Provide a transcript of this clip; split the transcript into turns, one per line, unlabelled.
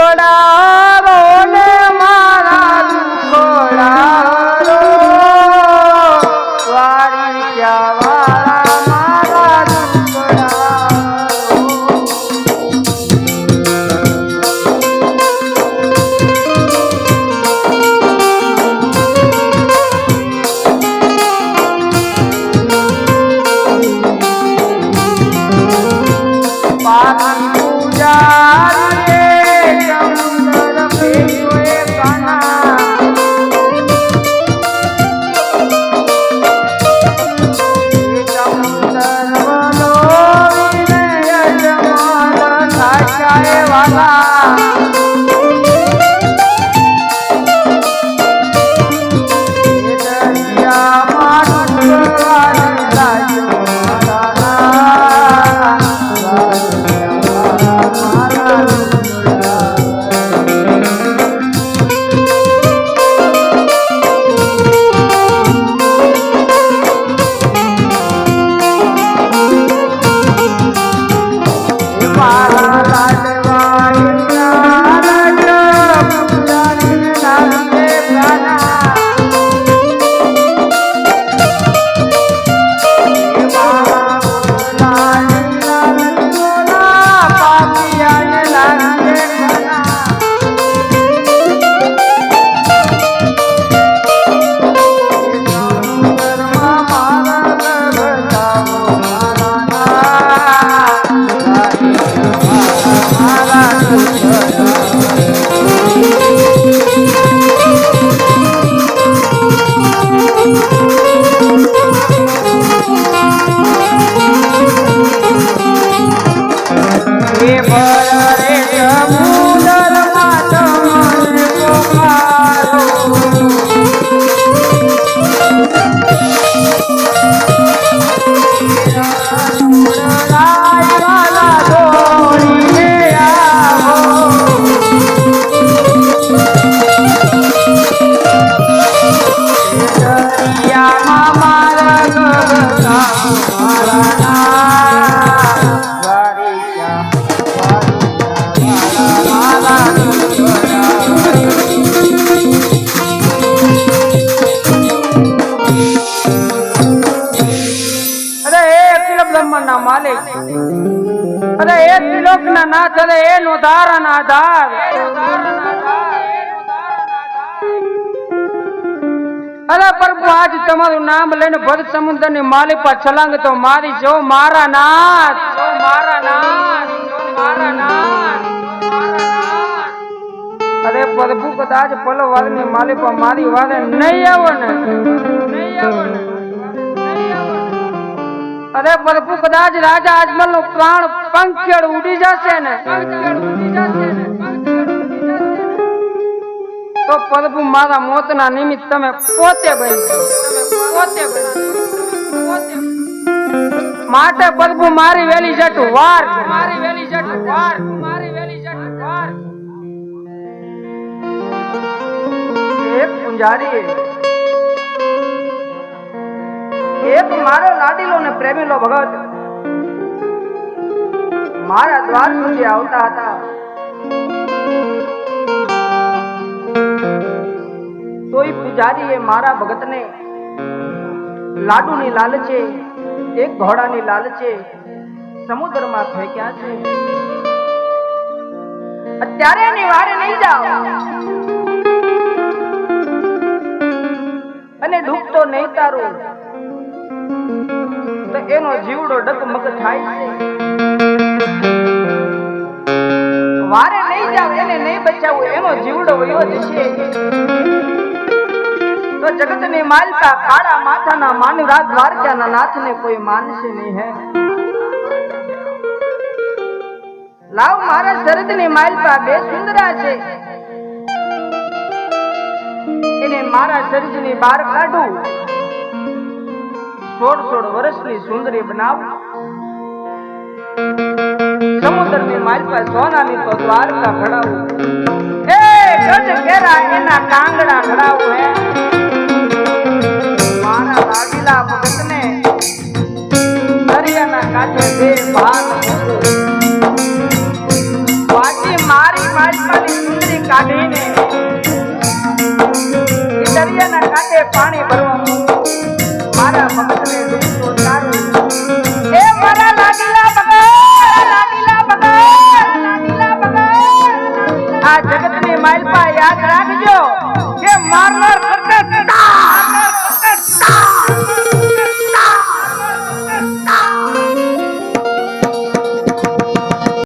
করা અરે ના ત્રિલોકના નાથ અરે એ ધારાના આધાર અરે પ્રભુ, આજ તમારું નામ લઈને ભરત સમુદ્રની માલિક પર છલાંગ તો મારી જો મારા નાથ મારા નાથ મારા નાથ. અરે પ્રભુ, કદાચ પલો વાળની માલિક મારી વારે નહીં આવો ને નહીં આવો ને. અરે પ્રભુ કદાચ રાજા અજમલનું પ્રાણ પંખેડ ઉડી જશે ને ને ને. તો પ્રભુ મારા મોતના નિમિત્ત તમે પોતે બની પોતે માટે પ્રભુ મારી વેલી જટ વાર. મારી વેલી જટ વાર મારી વેલી જટ વાર એક પુંજારી મારો લાડીલો ને પ્રેમીલો ભગત. મારા દ્વાર સુધી આવતા હતા. તોય પૂજારીએ મારા ભગતને લાડુની લાલચે, એક ઘોડાની લાલચે સમુદ્રમાં ફેંક્યા છે. અત્યારે એની વારે નહીં જાઓ. અને ડૂબતો નહીં તારું. તો એનો જીવડો ડગમગ થાય વારે નહીં જાવ, એને નહીં બચાવું, એનો જીવડો વયો જશે તો જગતની માલકા કાળા માથાના માનવરાજ દ્વારકાના નાથને કોઈ માનશે નહીં, હે. લાવ મારા શરદની માલકા બે સુંદરા છે. એને મારા શરીરની બહાર કાઢું. સોળ સોળ વર્ષની સુંદરી બનાવું. સમુદ્રની માલપા સોનાની તો દ્વારકા ઘડાવું. એ ગજ કેરા એના કાંગડા ઘડાવું હે. મારા લાડીલા ભગતને દરિયાના કાંઠે બે ભાગ વાંચી મારી માલપાની સુંદરી કાઢીને દરિયાના કાંઠે પાણી ભરવા આ જગતની માલપા યાદ રાખજો કે મારનાર કરતા